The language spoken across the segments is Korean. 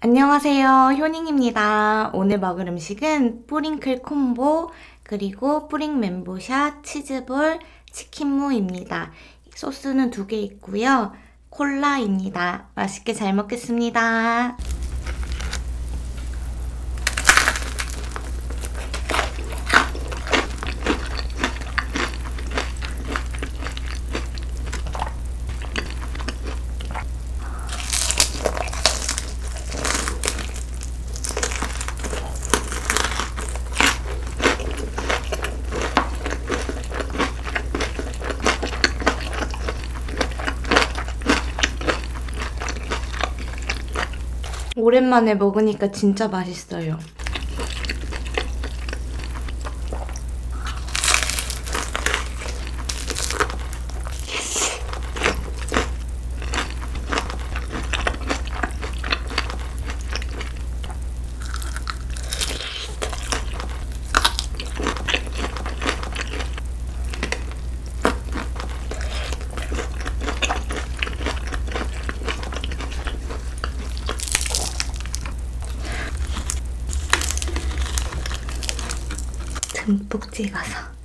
안녕하세요. 효닝입니다. 오늘 먹을 음식은 뿌링클 콤보, 그리고 뿌링 멘보샤, 치즈볼, 치킨무입니다. 소스는 두 개 있고요. 콜라입니다. 맛있게 잘 먹겠습니다. 오랜만에 먹으니까 진짜 맛있어요. 찍어서.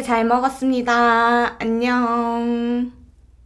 맛있게 잘 먹었습니다. 안녕.